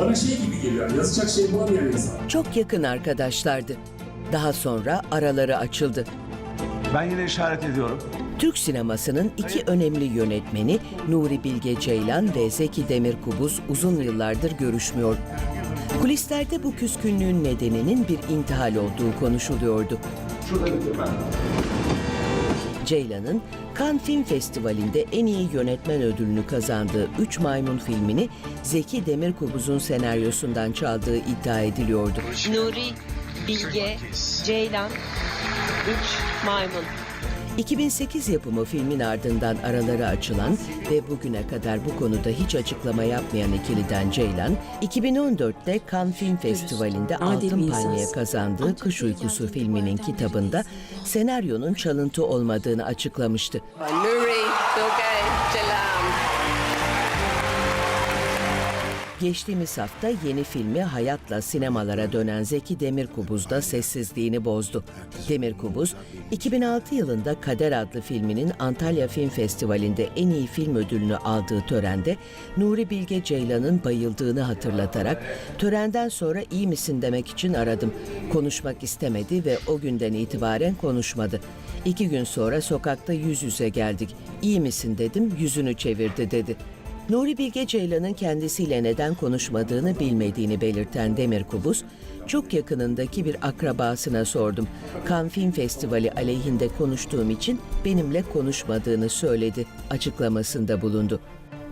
Bana şey gibi geliyor. Yazacak şey bulamayan insan. Çok yakın arkadaşlardı. Daha sonra araları açıldı. Ben yine işaret ediyorum. Türk sinemasının iki önemli yönetmeni Nuri Bilge Ceylan ve Zeki Demirkubuz uzun yıllardır görüşmüyor. Kulislerde bu küskünlüğün nedeninin bir intihal olduğu konuşuluyordu. Ceylan'ın Cannes Film Festivali'nde en iyi yönetmen ödülünü kazandığı Üç Maymun filmini Zeki Demirkubuz'un senaryosundan çaldığı iddia ediliyordu. Nuri, Bilge, Ceylan, Üç Maymun. 2008 yapımı filmin ardından araları açılan ve bugüne kadar bu konuda hiç açıklama yapmayan ikiliden Ceylan, 2014'te Cannes Film Festivali'nde Altın Palmiye kazandığı Kış Uykusu filminin kitabında senaryonun çalıntı olmadığını açıklamıştı. Nuri, Geçtiğimiz hafta yeni filmi Hayat'la sinemalara dönen Zeki Demirkubuz da sessizliğini bozdu. Demirkubuz, 2006 yılında Kader adlı filminin Antalya Film Festivali'nde en iyi film ödülünü aldığı törende Nuri Bilge Ceylan'ın bayıldığını hatırlatarak törenden sonra iyi misin demek için aradım. Konuşmak istemedi ve o günden itibaren konuşmadı. İki gün sonra sokakta yüz yüze geldik. İyi misin dedim, yüzünü çevirdi dedi. Nuri Bilge Ceylan'ın kendisiyle neden konuşmadığını bilmediğini belirten Demir Kubus, çok yakınındaki bir akrabasına sordum. Cannes Film Festivali aleyhinde konuştuğum için benimle konuşmadığını söyledi açıklamasında bulundu.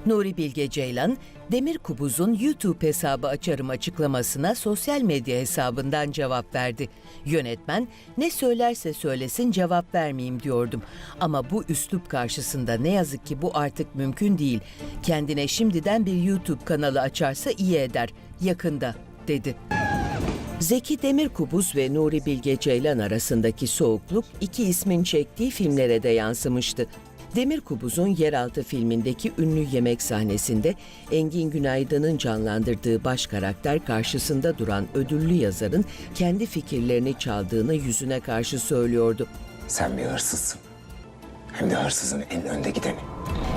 Nuri Bilge Ceylan, Demir Kubuz'un YouTube hesabı açarım açıklamasına sosyal medya hesabından cevap verdi. Yönetmen ne söylerse söylesin cevap vermeyeyim diyordum. Ama bu üslup karşısında ne yazık ki bu artık mümkün değil. Kendine şimdiden bir YouTube kanalı açarsa iyi eder. Yakında dedi. Zeki Demirkubuz ve Nuri Bilge Ceylan arasındaki soğukluk iki ismin çektiği filmlere de yansımıştı. Demirkubuz'un Yeraltı filmindeki ünlü yemek sahnesinde Engin Günaydın'ın canlandırdığı baş karakter karşısında duran ödüllü yazarın kendi fikirlerini çaldığını yüzüne karşı söylüyordu. Sen bir hırsızsın. Hem de hırsızın en önde gideni.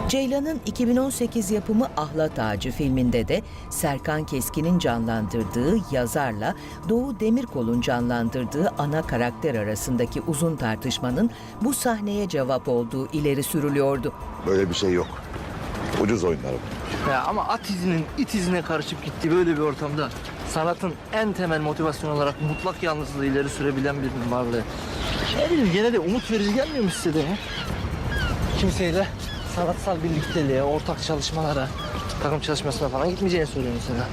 Ceylan'ın 2018 yapımı Ahlat Ağacı filminde de Serkan Keskin'in canlandırdığı yazarla Doğu Demirkol'un canlandırdığı ana karakter arasındaki uzun tartışmanın bu sahneye cevap olduğu ileri sürülüyordu. Böyle bir şey yok. Ucuz oyunlar bu. Ya ama at izinin it izine karışıp gittiği böyle bir ortamda sanatın en temel motivasyon olarak mutlak yalnızlığı ileri sürebilen birinin varlığı. Ne bileyim gene de umut verici gelmiyor mu size de ya? Kimseyle sanatsal birlikteliğe, ortak çalışmalara, takım çalışmasına falan gitmeyeceğini söylüyor mesela.